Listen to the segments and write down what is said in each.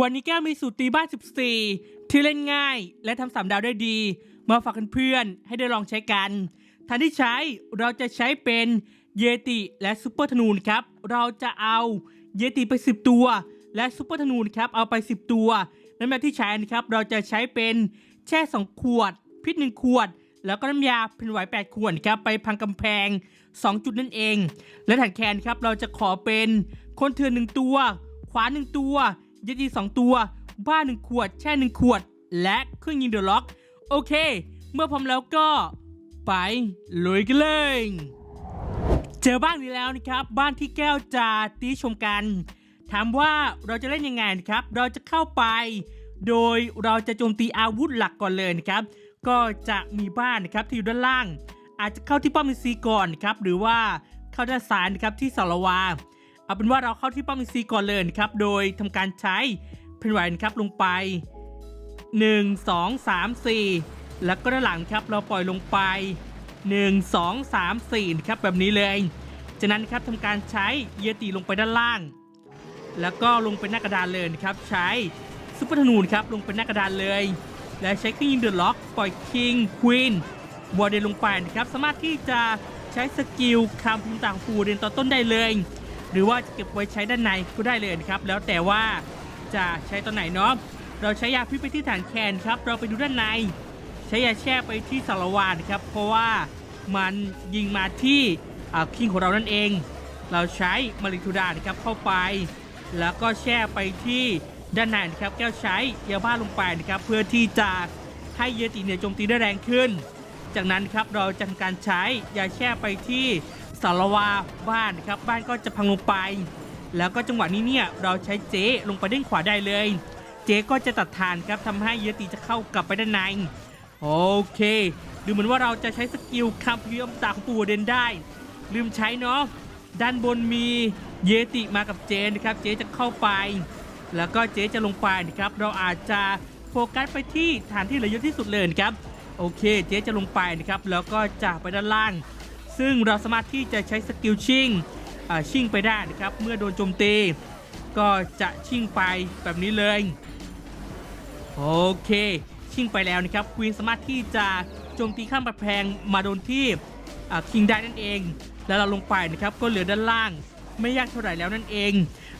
วันนี้แก้วมีสูตรตีบ้าน 14 ที่เล่นง่าย และทำสามดาวได้ดี มาฝากเพื่อนๆให้ได้ลองใช้กันทันที่ใช้เราจะใช้เป็นเยติและซูเปอร์ธนูนครับ เราจะเอาเยติไป 10 ตัว และซูเปอร์ธนูนครับเอาไป 10 ตัวน้ำยาที่ใช้นะครับ เราจะใช้เป็นแช่ 2 ขวดพริก1ขวด แล้วก็น้ำยาเป็นไหว8ขวดครับไปพังกำแพง 2 จุดนั่นเอง และถังแคนครับเราจะขอเป็นคนเถื่อนหนึ่งตัว ขวานหนึ่งตัว ยาจีสองตัว บ้าหนึ่งขวด แช่หนึ่งขวด และเครื่องยิงเดอะล็อก โอเค เมื่อพร้อมแล้วก็ ไปลุยกันเลย เจอบ้านนี้แล้วนะครับ บ้านที่แก้วจะตีชมกัน ถามว่าเราจะเล่นยังไงนะครับ เราจะเข้าไป โดยเราจะโจมตีอาวุธหลักก่อนเลยนะครับ ก็จะมีบ้านนะครับที่อยู่ด้านล่าง อาจจะเข้าที่ป้อมอินซีก่อนนะครับหรือว่าเข้าด้านซ้ายนะครับที่สารวา เอาเป็นว่าเราเข้าที่ป้อมอินซีก่อนเลยนะครับ โดยทำการใช้เพนไหวนะครับลงไป 1 2 3 4 แล้วก็ด้านหลังครับเราปล่อยลงไป 1 2 3 4นะครับแบบนี้เลยจากนั้นครับทำการใช้เยติลงไปด้านล่าง แล้วก็ลงเป็นหน้ากระดานเลยนะครับ ใช้ซุปเปอร์ธนูนครับลงเป็นหน้ากระดานเลย และใช้เครื่องยิงเดือะล็อกปล่อยคิงควีนบอลเดนลงไปนะครับ สามารถที่จะใช้สกิลคำพูต่างฟูเดนตอต้นได้เลย หรือว่าจะเก็บไว้ใช้ด้านในก็ได้เลยนะครับ แล้วแต่ว่าจะใช้ตอนไหนเนาะเราใช้ยาพิษไปที่ฐานแคนครับ เราไปดูด้านใน ใช้ยาแช่ไปที่สารวานครับ เพราะว่ามันยิงมาที่คิงของเรานั่นเอง เราใช้มาริทูดานครับเข้าไป แล้วก็แช่ไปที่ด้านในนะครับ แก้วใช้ยาบ้าลงไปนะครับ เพื่อที่จะให้เยติเนี่ยโจมตีได้แรงขึ้น จากนั้นครับเราจะทำการใช้ยาแช่ไปที่ สารวาบ้านนะครับบ้านก็จะพังลงไป แล้วก็จังหวะนี้เนี่ยเราใช้เจ๊ลงไปด้านขวาได้เลย เจ๊ก็จะตัดทานครับทำให้เยติจะเข้ากลับไปด้านในโอเค ดูเหมือนว่าเราจะใช้สกิลคำพิมตาของปูเดนได้ ลืมใช้เนาะด้านบนมีเยติมากับเจนนะครับเจจะเข้าไป แล้วก็เจจะลงไปนะครับ เราอาจจะโฟกัสไปที่ฐานที่เหลือเยอะที่สุดเลยนะครับ โอเค เจจะลงไปนะครับ แล้วก็จะไปด้านล่าง ซึ่งเราสามารถที่จะใช้สกิลชิ่งชิ่งไปได้นะครับ เมื่อโดนโจมตี ก็จะชิ่งไปแบบนี้เลย โอเค ชิ่งไปแล้วนะครับควีนสามารถที่จะโจมตีข้ามกำแพงมาโดนที่คิงได้นั่นเอง แล้วเราลงไปนะครับก็เหลือด้านล่างไม่ยากเท่าไหร่แล้วนั่นเอง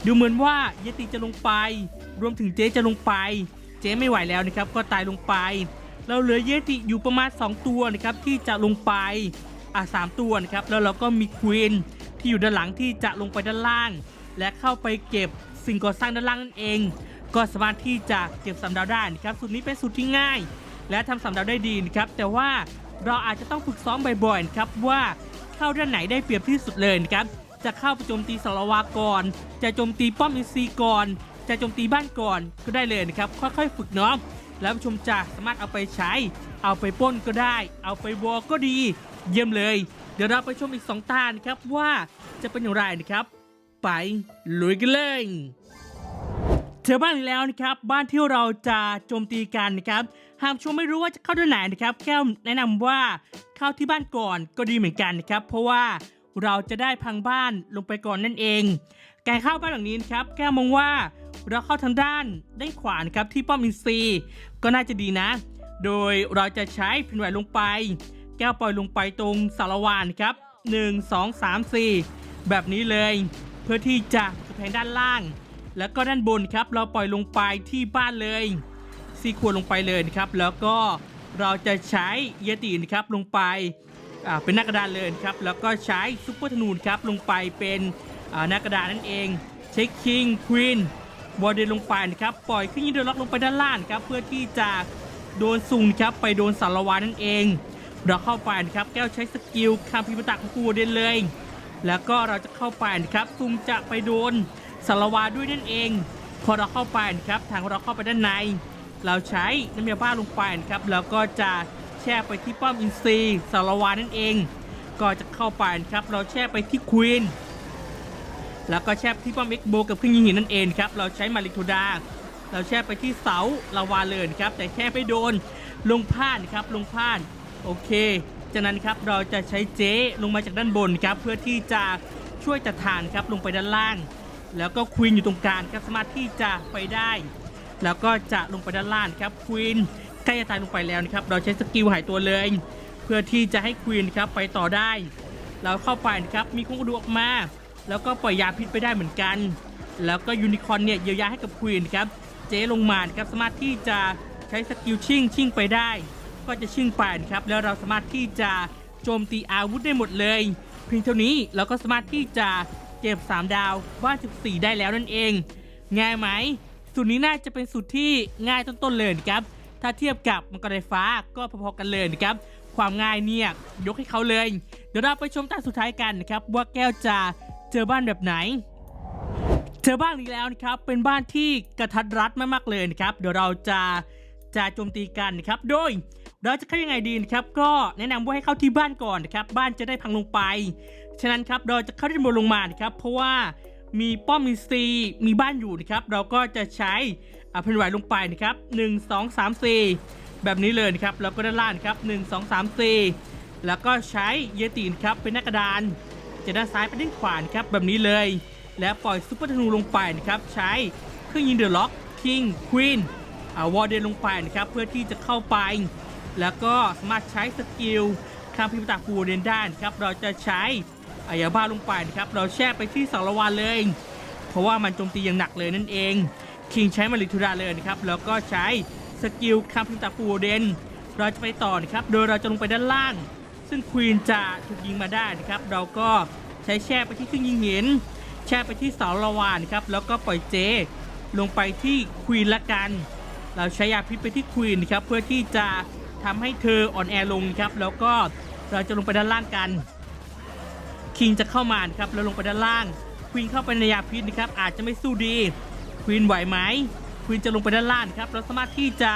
ดูเหมือนว่าเยติจะลงไป รวมถึงเจ๊จะลงไป เจ๊ไม่ไหวแล้วนะครับ ก็ตายลงไป เราเหลือเยติอยู่ประมาณ 2 ตัวนะครับที่จะลงไป อะสามตัวนะครับแล้วเราก็มีควีนที่อยู่ด้านหลังที่จะลงไปด้านล่าง และเข้าไปเก็บสิ่งก่อสร้างด้านล่างนั่นเอง ก็สามารถที่จะเก็บสามดาวได้นะครับสูตรนี้เป็นสูตรที่ง่าย และทำสามดาวได้ดีนะครับแต่ว่าเราอาจจะต้องฝึกซ้อมบ่อยๆนะครับว่าเข้าด้านไหนได้เปรียบที่สุดเลยนะครับจะเข้าไปโจมตีสารวาก่อน จะโจมตีป้อมอินซีก่อน จะโจมตีบ้านก่อนก็ได้เลยนะครับ ค่อยๆ ฝึกเนาะแล้วผู้ชมจะสามารถเอาไปใช้ เอาไปป้นก็ได้ เอาไปวอก็ดี เยี่ยมเลย เดี๋ยวเราไปชมอีกสองตานะครับว่าจะเป็นอย่างไรนะครับ ไปลุยกันเลยเจอบ้านแล้วนะครับ บ้านที่เราจะโจมตีกันนะครับหากชมไม่รู้ว่าจะเข้าด้านไหนนะครับแก้วแนะนำว่าเข้าที่บ้านก่อนก็ดีเหมือนกันนะครับ เพราะว่าเราจะได้พังบ้านลงไปก่อนนั่นเอง การเข้าบ้านหลังนี้นะครับ แก้วมองว่าเราเข้าทางด้านด้านขวานะครับที่ป้อมอินซีก็น่าจะดีนะ โดยเราจะใช้พินไหวลงไป แก้วปล่อยลงไปตรงสารวานครับ 1 2 3 4 แบบนี้เลย เพื่อที่จะกระแพงด้านล่าง แล้วก็ด้านบนครับ เราปล่อยลงไปที่บ้านเลยซีควรลงไปเลยนะครับ แล้วก็เราจะใช้เยตินะครับลงไปเป็นหน้ากระดานเลยครับ แล้วก็ใช้ซุปเปอร์ธนูนครับลงไปเป็นหน้ากระดานนั่นเองใช้คิงควีนบอลเดินลงไปนะครับ ปล่อยขึ้นยิงเดอล็อกลงไปด้านล่างครับ เพื่อที่จะโดนซุงครับไปโดนสารวานนั่นเอง เราเข้าไปนะครับแก้วใช้สกิลคาพิมพ์ตะของกูเดนเลย แล้วก็เราจะเข้าไปนะครับซุงจะไปโดนสารวาด้วยนั่นเอง พอเราเข้าไปนะครับทางเราเข้าไปด้านใน เราใช้น้ำยาบ้าลงไปนะครับแล้วก็จะแช่ไปที่ป้อมอินซีสารวานั่นเอง ก็จะเข้าไปนะครับเราแช่ไปที่ควีนแล้วก็แช่ที่ป้อมเอ็กโบกับเครื่องยิงหินนั่นเองครับเราใช้มาริโทดาเราแช่ไปที่เสาลาวาเลยนะครับแต่แช่ไปโดนลงพลาดนครับลงพลาด โอเค จากนั้นครับเราจะใช้เจ๊ลงมาจากด้านบนครับเพื่อที่จะช่วยจัดฐานครับลงไปด้านล่าง แล้วก็ควีนอยู่ตรงกลางครับสามารถที่จะไปได้ แล้วก็จะลงไปด้านล่างครับควีนใกล้จะตายลงไปแล้วนะครับเราใช้สกิลหายตัวเลยเพื่อที่จะให้ควีนครับไปต่อได้เราเข้าไปนะครับมีโคงกระดูกออกมา แล้วก็ปล่อยยาพิษไปได้เหมือนกัน แล้วก็ยูนิคอร์นเนี่ยเยียวยาให้กับควีนครับเจ๊ลงมาครับสามารถที่จะใช้สกิลชิ่งชิ่งไปได้ ก็จะชิ่งไปนะครับ แล้วเราสามารถที่จะโจมตีอาวุธได้หมดเลย เพียงเท่านี้เราก็สามารถที่จะเก็บ 3 ดาวบ้าน14 ได้แล้วนั่นเอง ง่ายไหม สูตรนี้น่าจะเป็นสูตรที่ง่ายต้นๆเลยนะครับ ถ้าเทียบกับมังกรไฟฟ้าก็พอๆกันเลยนะครับ ความง่ายเนี่ยยกให้เขาเลย เดี๋ยวเราไปชมตาสุดท้ายกันนะครับว่าแก้วจะเจอบ้านแบบไหนเจอบ้านนี้แล้วนะครับเป็นบ้านที่กระทัดรัดมากๆเลยนะครับ เดี๋ยวเราจะจะโจมตีกันนะครับโดย เราจะเข้ายังไงดีนะครับ ก็แนะนำว่าให้เข้าที่บ้านก่อนนะครับ บ้านจะได้พังลงไป ฉะนั้นครับเราจะเข้าที่บนลงมานะครับ เพราะว่ามีป้อมมีซีมีบ้านอยู่นะครับ เราก็จะใช้อ่าแผ่นไหวลงไปนะครับ1 2 3 4 แบบนี้เลยนะครับแล้วก็ด้านล่างนครับ1 2 3 4 แล้วก็ใช้เยตินครับเป็นหน้ากระดานจากด้านซ้ายไปด้านขวานครับแบบนี้เลย แล้วปล่อยซุปเปอร์ธนูลงไปนะครับใช้เครื่องยิงเดอะล็อกคิงควีนวอร์เดนลงไปนะครับเพื่อที่จะเข้าไป แล้วก็สามารถใช้สกิลคำพิมพ์ตาฟูเดนได้นะครับ เราจะใช้อายาบ้าลงไปนะครับ เราแช่ไปที่สารวันเลย เพราะว่ามันโจมตีอย่างหนักเลยนั่นเอง คิงใช้มาริทุราเลยนะครับ แล้วก็ใช้สกิลคำพิมพ์ตาฟูเดนเราจะไปต่อนะครับ โดยเราจะลงไปด้านล่าง ซึ่งควีนจะถูกยิงมาได้นะครับ เราก็ใช้แช่ไปที่เครื่องยิงหิน แช่ไปที่เสาละวานครับ แล้วก็ปล่อยเจ ลงไปที่ควีนละกัน เราใช้ยาพิษไปที่ควีนนะครับ เพื่อที่จะ ทำให้เธออ่อนแอลงครับ แล้วก็เราจะลงไปด้านล่างกัน คิงจะเข้ามานครับแล้วลงไปด้านล่างควีนเข้าไปในยาพิษนะครับ อาจจะไม่สู้ดีควีนไหวไหมควีนจะลงไปด้านล่างครับ เราสามารถที่จะ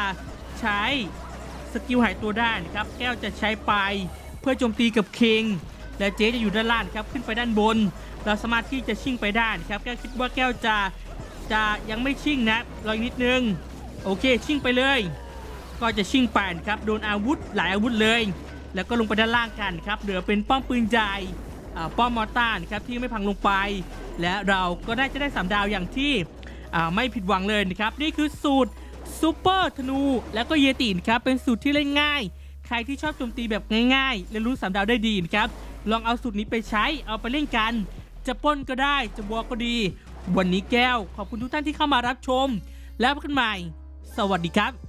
ใช้สกิลหายตัวได้นะครับ แก้วจะใช้ไปเพื่อโจมตีกับคิงและเจ๊จะอยู่ด้านล่างครับขึ้นไปด้านบน เราสามารถที่จะชิ่งไปได้นะครับแก้วคิดว่าแก้วจะจะยังไม่ชิ่งนะรออีกนิดนึง โอเค ชิ่งไปเลย ก็จะชิ่งไปนะครับโดนอาวุธหลายอาวุธเลย แล้วก็ลงไปด้านล่างกันครับเหลือเป็นป้อมปืนใหญ่ป้อมมอร์ตาร์นครับที่ไม่พังลงไป และเราก็ได้จะได้3ดาวอย่างที่ไม่ผิดหวังเลยนะครับนี่คือสูตรซูเปอร์ธนู แล้วก็เยตินครับเป็นสูตรที่เล่นง่าย ใครที่ชอบโจมตีแบบง่ายๆและรู้3ดาวได้ดีนะครับลองเอาสูตรนี้ไปใช้เอาไปเล่นกัน จะป้นก็ได้จะบวกก็ดี วันนี้แก้วขอบคุณทุกท่านที่เข้ามารับชม แล้วพบกันใหม่ สวัสดีครับ